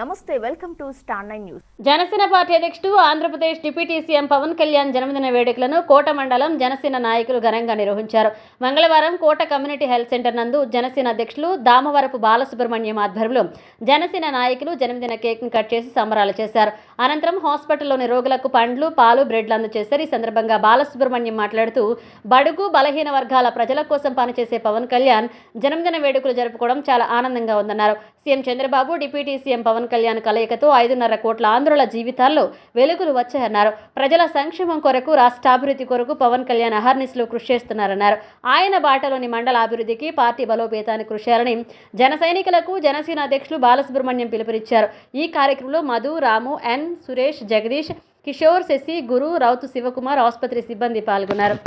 నమస్తే welcome to star nine news. Janasena party అధ్యక్షుడు Andhra Pradesh deputy CM Pawan Kalyan జన్మదిన వేడుకలను కోట మండలం జనసేన నాయకులు ఘనంగా నిర్వహించారు. మంగళవారం కోట కమ్యూనిటీ హెల్త్ సెంటర్ నందు జనసేన అధ్యక్షులు దామవరపు బాలసుబ్రహ్మణ్యం ఆధ్వర్యంలో జనసేన నాయకులు జన్మదిన కేక్ను కట్ చేసి సంబరాలు చేశారు. అనంతరం హాస్పిటల్లోని రోగులకు పండ్లు పాలు బ్రెడ్లు అందజేశారు. ఈ సందర్భంగా బాలసుబ్రహ్మణ్యం మాట్లాడుతూ బడుగు బలహీన వర్గాల ప్రజల కోసం పనిచేసే పవన్ కళ్యాణ్ జన్మదిన వేడుకలు జరుపుకోవడం చాలా ఆనందంగా ఉందన్నారు. CM Chandrababu deputy CM Pawan Kalyan కలయికతో ఐదున్నర కోట్ల ఆంధ్రుల జీవితాల్లో వెలుగులు వచ్చాయన్నారు. ప్రజల సంక్షేమం కొరకు రాష్ట్ర అభివృద్ధి కొరకు పవన్ కళ్యాణ్ అహర్నిశలు కృషి చేస్తున్నారన్నారు. ఆయన బాటలోని మండల అభివృద్ధికి పార్టీ బలోపేతానికి కృషి చేయాలని జన సైనికులకు జనసేన అధ్యక్షులు బాలసుబ్రహ్మణ్యం పిలుపునిచ్చారు. ఈ కార్యక్రమంలో మధు రాము ఎన్ సురేష్ జగదీష్ కిషోర్ శశి గురు రౌతు శివకుమార్ ఆసుపత్రి సిబ్బంది పాల్గొన్నారు.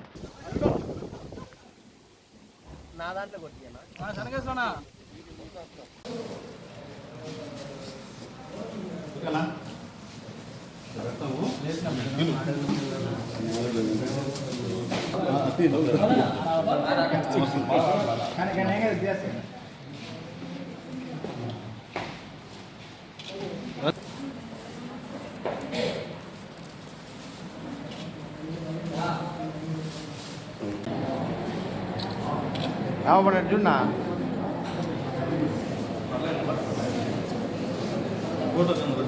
How about it, Juna? Photo ತಂದು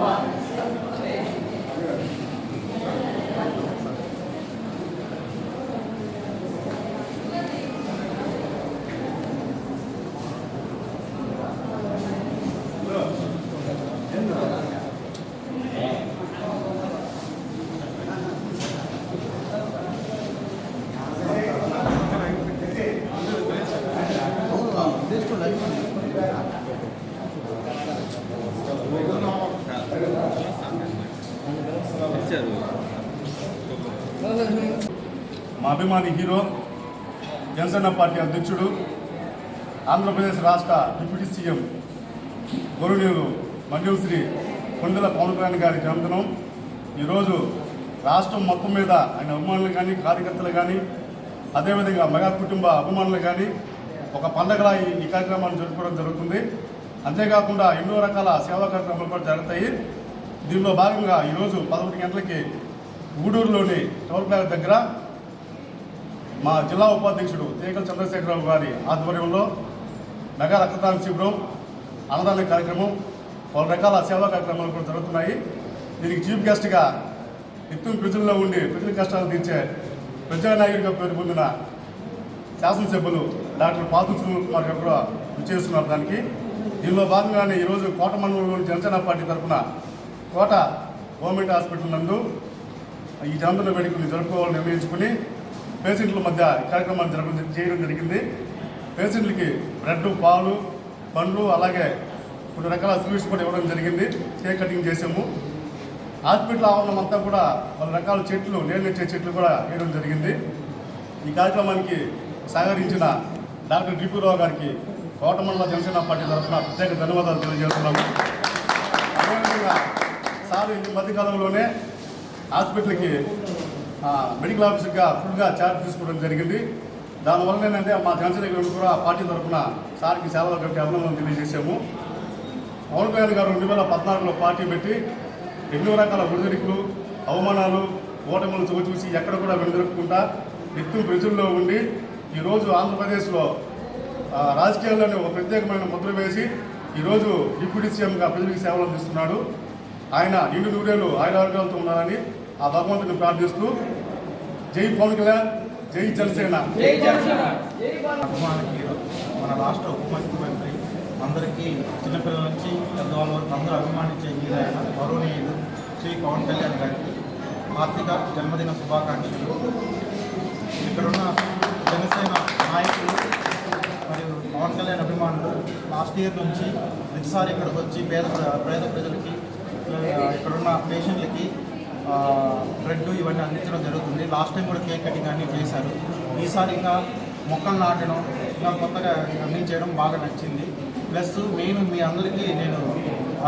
Amém. మా అభిమాని హీరో జనసేన పార్టీ అధ్యక్షుడు ఆంధ్రప్రదేశ్ రాష్ట్ర డిప్యూటీ సీఎం గౌరవనీయులు మంజుశ్రీ కొండల పవన్ కళ్యాణ్ గారి జన్మదినం ఈరోజు రాష్ట్రం మొత్తం మీద ఆయన అభిమానులు కానీ కార్యకర్తలు కానీ అదేవిధంగా మెగా కుటుంబ అభిమానులు కానీ ఒక పండగలా ఈ కార్యక్రమాన్ని జరుపుకోవడం జరుగుతుంది. అంతేకాకుండా ఎన్నో రకాల సేవా కార్యక్రమాలు కూడా జరుగుతాయి. దీనిలో భాగంగా ఈరోజు పదకొండు గంటలకి గూడూరులోని టోల్ ప్లాజా దగ్గర మా జిల్లా ఉపాధ్యక్షుడు తేకల చంద్రశేఖరరావు గారి ఆధ్వర్యంలో మెగా రక్తదాన శిబిరం అన్నదాన కార్యక్రమం పలు రకాల సేవా కార్యక్రమాలు కూడా జరుగుతున్నాయి. దీనికి చీఫ్ గెస్ట్గా నిత్యం ప్రజల్లో ఉండి ప్రజల కష్టాలు తీర్చే ప్రజానాయకుడిగా పేరు పొందిన శాసనసభ్యులు డాక్టర్ పాతు కుమార్ గారు కూడా విచ్చేస్తున్నారు దానికి. దీనిలో భాగంగానే ఈరోజు కోట మండలంలోని జనసేన పార్టీ తరఫున కోట గవర్నమెంట్ హాస్పిటల్ నందు ఈ జనపద వేడుకలు జరుపుకోవాలని నిర్ణయించుకుని పేషెంట్ల మధ్య కార్యక్రమాలు కార్యక్రమాన్ని చేయడం జరిగింది. పేషెంట్లకి బ్రెడ్ పాలు పండ్లు అలాగే కొన్ని రకాల స్వీట్స్ కూడా ఇవ్వడం జరిగింది. కేక్ కటింగ్ చేసాము హాస్పిటల్ ఆవరణం అంతా కూడా పలు రకాల చెట్లు నీళ్ళనిచ్చే చెట్లు కూడా వేయడం జరిగింది. ఈ కార్యక్రమానికి సహకరించిన డాక్టర్ డిపిరావు గారికి కోటమండల జనసేన పార్టీ తరఫున ప్రత్యేక ధన్యవాదాలు తెలియజేస్తున్నాము. అదేవిధంగా సార్ ఈ మధ్యకాలంలోనే హాస్పిటల్కి మెడికల్ ఆఫీసర్గా ఫుల్గా ఛార్జ్ తీసుకోవడం జరిగింది. దానివల్ల ఏంటంటే మా జనసేన కూడా పార్టీ తరఫున సార్కి సేవలు కట్టి అభినందనలు తెలియజేశాము. పవన్ కళ్యాణ్ గారు రెండు వేల పద్నాలుగులో పార్టీ పెట్టి ఎన్నో రకాల ఒడిదుడుకులు అవమానాలు ఓటములు చూసి ఎక్కడ కూడా వెనుదొరకకుండా నిత్యం ప్రజల్లో ఉండి ఈరోజు ఆంధ్రప్రదేశ్లో రాజకీయాల్లోనే ఒక ప్రత్యేకమైన ముద్ర వేసి ఈరోజు డిప్యూటీ సీఎంగా ప్రజలకు సేవలు అందిస్తున్నాడు. ఆయన నిండు నూరేళ్ళు ఆయురారోగ్యాలతో ఉన్నారని ఆ భగవంతుని ప్రార్థిస్తూ జై పవన్ కళ్యాణ్ జై జనసేన. జై జనసేన. అభిమాన హీరో మన రాష్ట్ర ఉప ముఖ్యమంత్రి అందరికీ చిన్నపిల్లల నుంచి పెద్దవాళ్ళ వరకు అందరూ అభిమానించే హీరో ఆయన గౌరవనీయులు శ్రీ పవన్ కళ్యాణ్ గారికి హార్దిక జన్మదిన శుభాకాంక్షలు. ఇక్కడున్న జనసేన నాయకులు మరియు పవన్ కళ్యాణ్ అభిమానులు లాస్ట్ ఇయర్ నుంచి ప్రతిసారి ఇక్కడికి వచ్చి పేద ప్ర- పేద ప్రజలకి ఇక్కడున్న పేషెంట్లకి బ్రెడ్ ఇవన్నీ అందించడం జరుగుతుంది. లాస్ట్ టైం కూడా కేక్ కటింగ్ అన్నీ చేశారు. ఈసారి ఇంకా మొక్కలు నాటడం ఇంకా కొత్తగా అన్నీ చేయడం బాగా నచ్చింది. ప్లస్ మెయిన్ మీ అందరికీ నేను